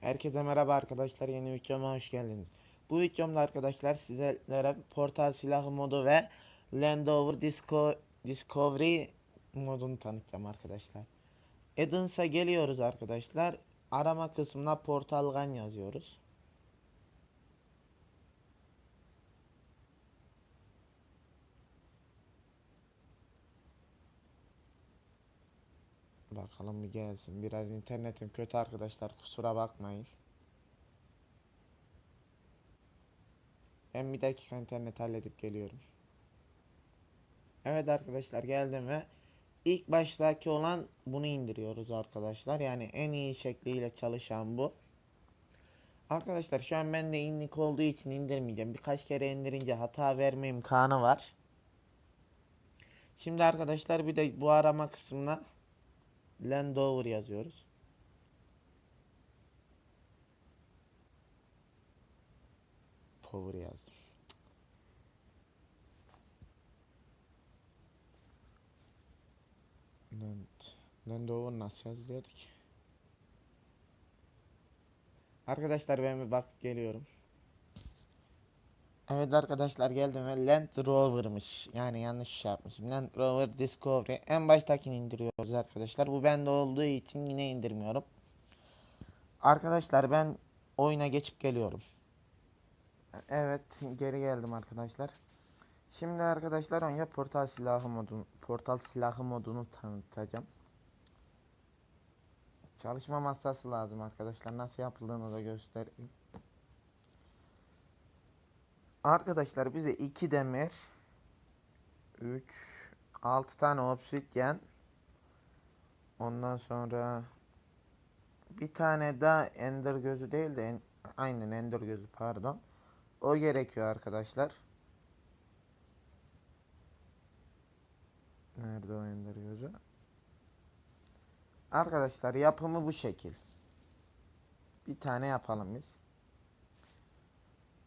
Herkese merhaba arkadaşlar yeni videoma hoş geldiniz. Bu videomda arkadaşlar sizlere portal silahı modu ve Landover Disco Discovery modunu tanıtacağım arkadaşlar. Eddens'a geliyoruz arkadaşlar. Arama kısmına Portal Gun yazıyoruz. Bakalım bir gelsin. Biraz internetim kötü arkadaşlar kusura bakmayın. Ben bir dakika internet halledip geliyorum. Evet arkadaşlar geldim ve ilk baştaki olan bunu indiriyoruz arkadaşlar. Yani en iyi şekliyle çalışan bu. Arkadaşlar şu an bende inlik olduğu için indirmeyeceğim. Birkaç kere indirince hata verme imkanı var. Şimdi arkadaşlar bir de bu arama kısmına Landover yazıyoruz. Power yazdım. Land, Landover nasıl yazılıyordu ki? Arkadaşlar ben bir bak geliyorum. Evet arkadaşlar geldim ve Land Rover'mış. Yani yanlış şey yapmışım. Land Rover Discovery. En baştakini indiriyoruz arkadaşlar. Bu bende olduğu için yine indirmiyorum. Arkadaşlar ben oyuna geçip geliyorum. Evet geri geldim arkadaşlar. Şimdi arkadaşlar önce portal silahı modunu portal silahı modunu tanıtacağım. Çalışma masası lazım arkadaşlar. Nasıl yapıldığını da göstereyim. Arkadaşlar bize 2 demir 3 6 tane obsidyen ondan sonra bir tane daha ender gözü değil de en, aynen ender gözü pardon. O gerekiyor arkadaşlar. Nerede o ender gözü? Arkadaşlar yapımı bu şekil. Bir tane yapalım biz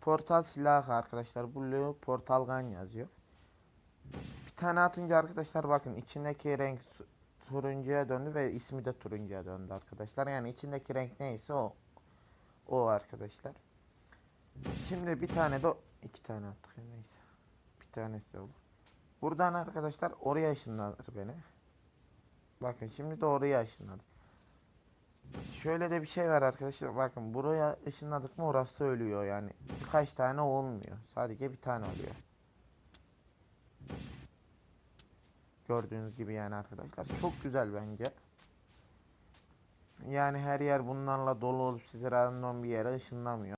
Portal silahı arkadaşlar. Blue Portal Gun yazıyor. Bir tane atınca arkadaşlar bakın içindeki renk turuncuya döndü ve ismi de turuncuya döndü arkadaşlar. Yani içindeki renk neyse o. O arkadaşlar. Şimdi bir tane de iki tane attık neyse. Bir tanesi olur. Buradan arkadaşlar oraya ışınladı beni. Bakın şimdi de oraya ışınladı. Şöyle de bir şey var arkadaşlar. Bakın buraya ışınladık mı orası ölüyor yani. Birkaç tane olmuyor. Sadece bir tane oluyor. Gördüğünüz gibi yani arkadaşlar. Çok güzel bence. Yani her yer bunlarla dolu olup sizi random bir yere ışınlamıyor.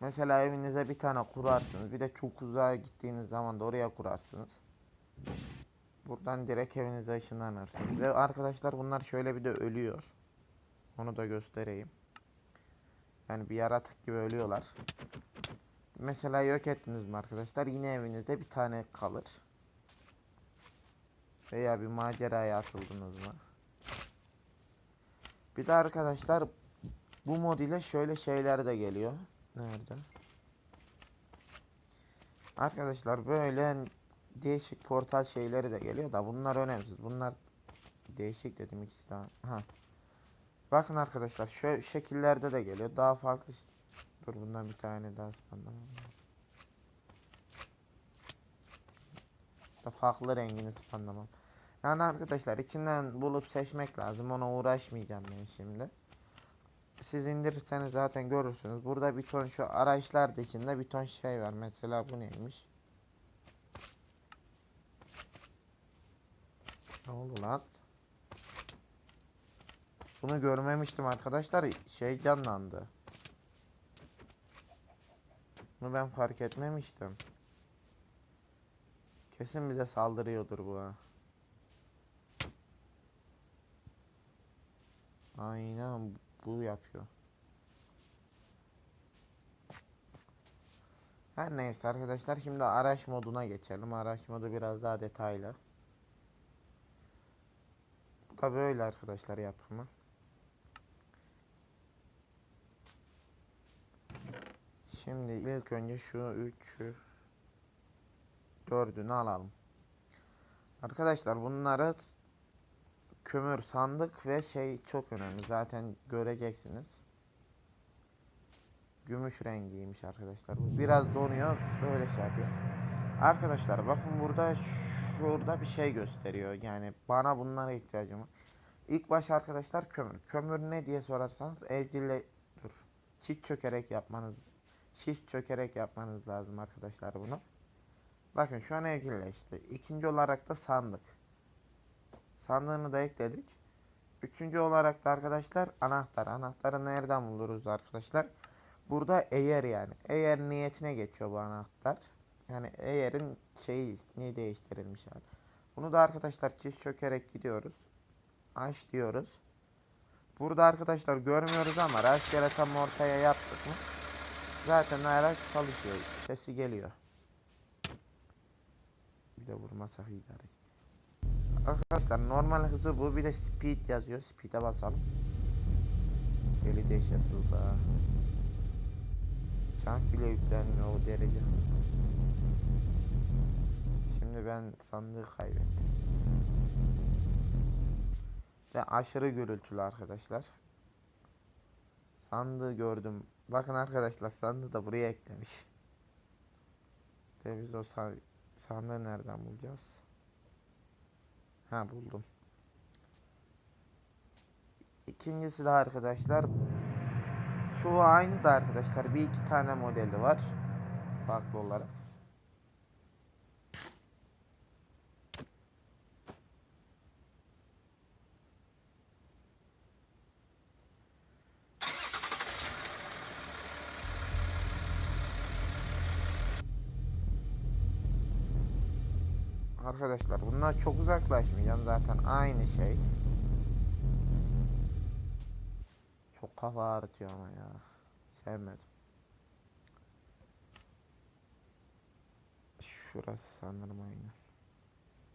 Mesela evinize bir tane kurarsınız. Bir de çok uzağa gittiğiniz zaman da oraya kurarsınız. Buradan direkt evinize ışınlanırsınız. Ve arkadaşlar bunlar şöyle bir de ölüyor. Onu da göstereyim. Yani bir yaratık gibi ölüyorlar. Mesela yok ettiniz mi arkadaşlar? Yine evinizde bir tane kalır. Veya bir maceraya atıldınız mı? Bir de arkadaşlar bu mod ile şöyle şeyler de geliyor. Nerede? Arkadaşlar böyle değişik portal şeyleri de geliyor da bunlar önemsiz. Bunlar değişik dedim ikisi daha. Ha. Bakın arkadaşlar şu şekillerde de geliyor. Daha farklı Dur bundan bir tane daha spamlamam. Farklı rengini spamlamam. Yani arkadaşlar içinden bulup seçmek lazım. Ona uğraşmayacağım ben şimdi. Siz indirirseniz zaten görürsünüz. Burada bir ton şu araçlar dışında bir ton şey var. Mesela bu neymiş? Ne oldu lan? Bunu görmemiştim arkadaşlar. Şey canlandı. Bunu ben fark etmemiştim. Kesin bize saldırıyordur bu ha. Aynen bu yapıyor. Her neyse arkadaşlar şimdi araç moduna geçelim. Araç modu biraz daha detaylı. Bu da böyle arkadaşlar yapımı. Şimdi ilk önce şu 3'ü 4'ünü alalım. Arkadaşlar bunları kömür sandık ve şey çok önemli. Zaten göreceksiniz. Gümüş rengiymiş arkadaşlar. Biraz donuyor. Böyle şey yapıyor. Arkadaşlar bakın burada şurada bir şey gösteriyor. Yani bana bunlara ihtiyacım var. İlk baş arkadaşlar kömür. Kömür ne diye sorarsanız evcille dur. Çift çökerek yapmanız çift çökerek yapmanız lazım arkadaşlar bunu. Bakın şu an evcilleşti. İkinci olarak da sandık. Sandığını da ekledik. Üçüncü olarak da arkadaşlar anahtar. Anahtarı nereden buluruz arkadaşlar? Burada eğer yani. Eğer niyetine geçiyor bu anahtar. Yani eğerin şeyi ne değiştirilmiş yani. Bunu da arkadaşlar çift çökerek gidiyoruz. Aç diyoruz. Burada arkadaşlar görmüyoruz ama rastgele tam ortaya yaptık mı? Zaten araç çalışıyor. Sesi geliyor. Bir de vurmasak iyi. Arkadaşlar normal hızı bu bir de speed yazıyor. Speed'e basalım. Deli dehşet hızlı ha. Çank bile yüklenmiyor o derece. Şimdi ben sandığı kaybettim. Ve aşırı gürültülü arkadaşlar. Sandığı gördüm. Bakın arkadaşlar sandığı da buraya eklemiş. De biz o sa- sandığı nereden bulacağız? Ha buldum. İkincisi de arkadaşlar çoğu aynı da arkadaşlar bir iki tane modeli var farklı olarak. Arkadaşlar bunlar çok uzaklaşmayacağım zaten aynı şey. Çok kafa ağrıtıyor ama ya. Sevmedim. Şurası sanırım aynı.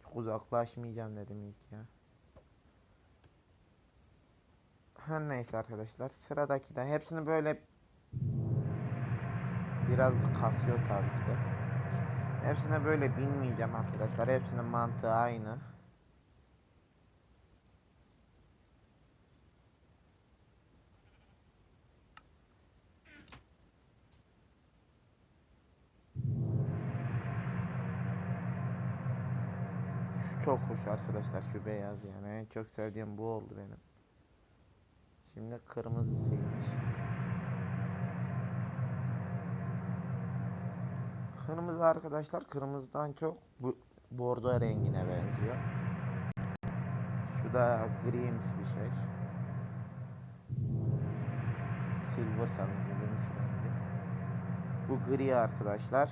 Çok uzaklaşmayacağım dedim ilk ya. Her neyse arkadaşlar sıradaki de hepsini böyle biraz kasıyor tabii ki de. Hepsine böyle binmeyeceğim arkadaşlar. Hepsinin mantığı aynı. Şu çok hoş arkadaşlar şu beyaz yani. En çok sevdiğim bu oldu benim. Şimdi kırmızısıymış. Kırmızı arkadaşlar kırmızıdan çok bu bordo rengine benziyor. Şu da grimsi bir şey. Silver sanırım gümüş. Bu gri arkadaşlar.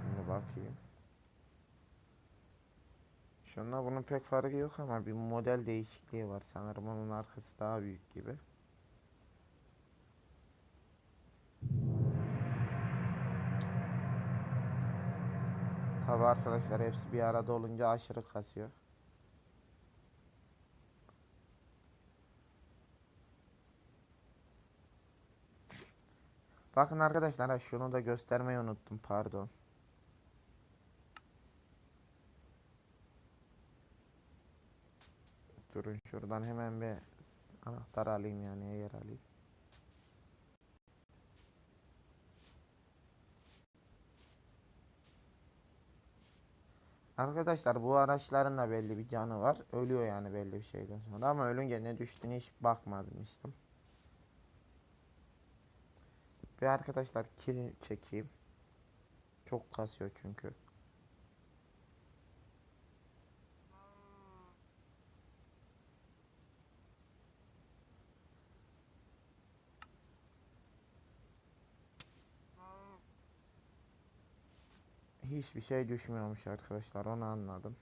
Şimdi bakayım. Şunla bunun pek farkı yok ama bir model değişikliği var. Sanırım onun arkası daha büyük gibi. Tabi arkadaşlar hepsi bir arada olunca aşırı kasıyor. Bakın arkadaşlar şunu da göstermeyi unuttum pardon. Durun şuradan hemen bir anahtar alayım yani eğer alayım. Arkadaşlar bu araçların da belli bir canı var. Ölüyor yani belli bir şeyden sonra ama ölünce ne düştüğüne hiç bakmamıştım. Bir arkadaşlar kill çekeyim. Çok kasıyor çünkü. Hiçbir şey düşmüyormuş arkadaşlar onu anladım.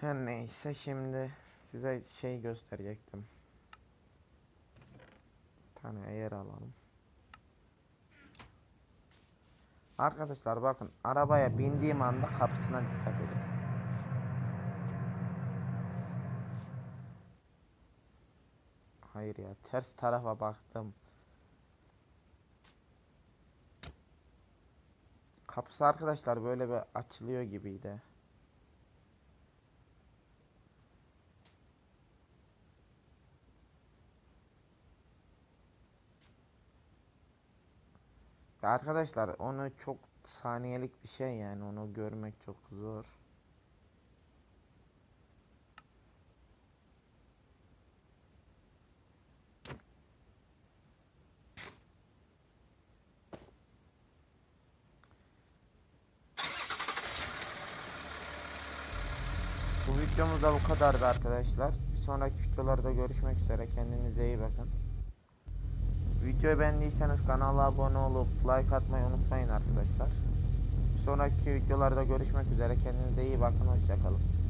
Her neyse şimdi size şey gösterecektim. Bir tane eğer alalım. Arkadaşlar bakın arabaya bindiğim anda kapısına dikkat edin. Hayır ya ters tarafa baktım. Kapısı arkadaşlar böyle bir açılıyor gibiydi. Arkadaşlar onu çok saniyelik bir şey yani onu görmek çok zor. Bu videomuz da bu kadardı arkadaşlar. Bir sonraki videolarda görüşmek üzere. Kendinize iyi bakın. Videoyu beğendiyseniz kanala abone olup like atmayı unutmayın arkadaşlar. Bir sonraki videolarda görüşmek üzere. Kendinize iyi bakın. Hoşçakalın.